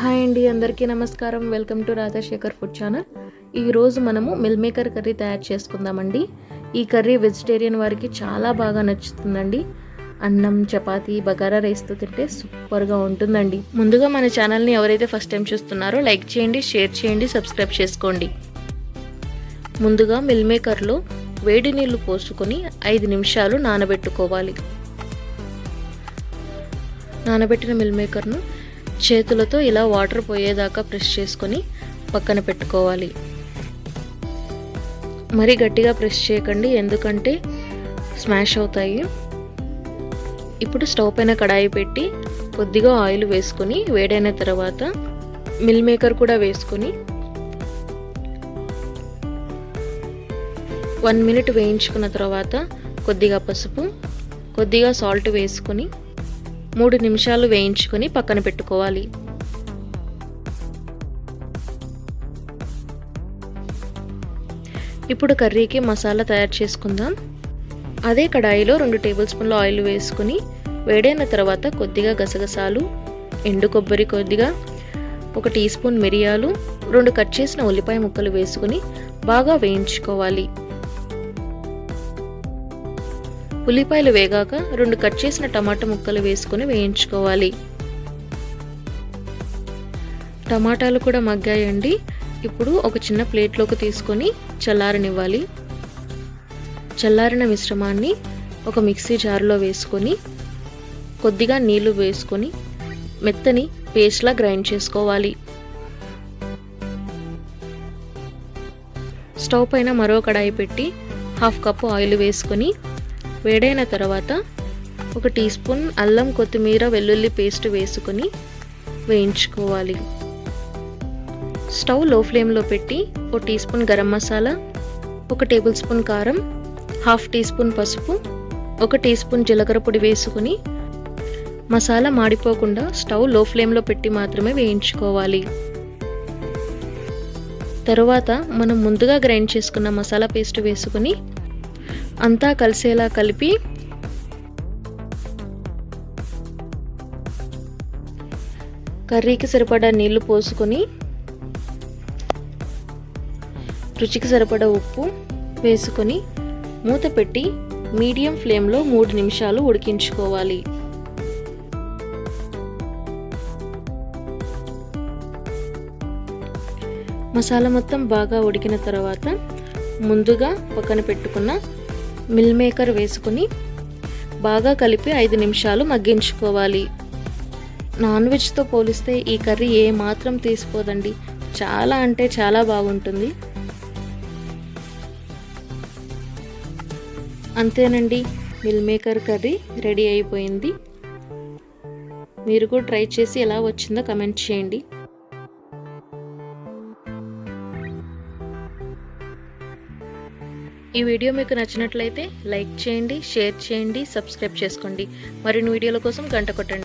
Hi అండి అందరికీ నమస్కారం. Welcome to Radhashekar food channel. ఈరోజు మనము మిల్ మేకర్ కర్రీ తయారు చేసుకుందామండి. ఈ కర్రీ వెజిటేరియన్ వారికి చాలా బాగా నచ్చుతుందండి. అన్నం చపాతి బగారా రైస్తో తింటే సూపర్గా ఉంటుందండి. ముందుగా మన ఛానల్ని ఎవరైతే ఫస్ట్ టైం చూస్తున్నారో లైక్ చేయండి షేర్ చేయండి సబ్స్క్రైబ్ చేసుకోండి. ముందుగా మిల్ మేకర్లో వేడి నీళ్ళు పోసుకొని ఐదు నిమిషాలు నానబెట్టుకోవాలి. నానబెట్టిన మిల్ మేకర్ను చేతులతో ఇలా వాటర్ పోయేదాకా ప్రెస్ చేసుకొని పక్కన పెట్టుకోవాలి. మరి గట్టిగా ప్రెస్ చేయకండి ఎందుకంటే స్మాష్ అవుతాయి. ఇప్పుడు స్టవ్ పైన కడాయి పెట్టి కొద్దిగా ఆయిల్ వేసుకొని వేడైన తర్వాత మిల్ మేకర్ కూడా వేసుకొని వన్ మినిట్ వేయించుకున్న తర్వాత కొద్దిగా పసుపు కొద్దిగా సాల్ట్ వేసుకొని మూడు నిమిషాలు వేయించుకొని పక్కన పెట్టుకోవాలి. ఇప్పుడు కర్రీకి మసాలా తయారు చేసుకుందాం. అదే కడాయిలో రెండు టేబుల్ స్పూన్ల ఆయిల్ వేసుకుని వేడైన తర్వాత కొద్దిగా గసగసాలు ఎండు కొబ్బరి కొద్దిగా ఒక టీ స్పూన్ మిరియాలు రెండు కట్ చేసిన ఉల్లిపాయ ముక్కలు వేసుకుని బాగా వేయించుకోవాలి. ఉల్లిపాయలు వేగాక రెండు కట్ చేసిన టమాటా ముక్కలు వేసుకొని వేయించుకోవాలి. టమాటాలు కూడా మగ్గాయండి. ఇప్పుడు ఒక చిన్న ప్లేట్లోకి తీసుకొని చల్లారనివ్వాలి. చల్లారిన మిశ్రమాన్ని ఒక మిక్సీ జార్లో వేసుకొని కొద్దిగా నీళ్ళు వేసుకొని మెత్తని పేస్ట్లా గ్రైండ్ చేసుకోవాలి. స్టవ్ పైన మరో కడాయి పెట్టి హాఫ్ కప్పు ఆయిల్ వేసుకొని వేడైన తర్వాత ఒక టీ స్పూన్ అల్లం కొత్తిమీర వెల్లుల్లి పేస్ట్ వేసుకొని వేయించుకోవాలి. స్టవ్లో ఫ్లేమ్లో పెట్టి ఒక టీ స్పూన్ గరం మసాలా ఒక టేబుల్ స్పూన్ కారం హాఫ్ టీ స్పూన్ పసుపు ఒక టీ స్పూన్ జీలకర్ర పొడి వేసుకుని మసాలా మాడిపోకుండా స్టవ్లో ఫ్లేమ్లో పెట్టి మాత్రమే వేయించుకోవాలి. తరువాత మనం ముందుగా గ్రైండ్ చేసుకున్న మసాలా పేస్ట్ వేసుకుని అంతా కలిసేలా కలిపి కర్రీకి సరిపడా నీళ్ళు పోసుకొని రుచికి సరిపడా ఉప్పు వేసుకొని మూత పెట్టి మీడియం ఫ్లేమ్లో మూడు నిమిషాలు ఉడికించుకోవాలి. మసాలా మొత్తం బాగా ఉడికిన తర్వాత ముందుగా పక్కన పెట్టుకున్న మిల్ మేకర్ వేసుకుని బాగా కలిపి ఐదు నిమిషాలు మగ్గించుకోవాలి. నాన్ వెజ్తో పోలిస్తే ఈ కర్రీ ఏ మాత్రం తీసిపోదండి చాలా అంటే చాలా బాగుంటుంది. అంతేనండి మిల్ మేకర్ కర్రీ రెడీ అయిపోయింది. మీరు కూడా ట్రై చేసి ఎలా వచ్చిందో కమెంట్ చేయండి. ఈ వీడియో మీకు నచ్చినట్లయితే లైక్ చేయండి షేర్ చేయండి సబ్స్క్రైబ్ చేసుకోండి. మరిన్ని వీడియోల కోసం గంట కొట్టండి.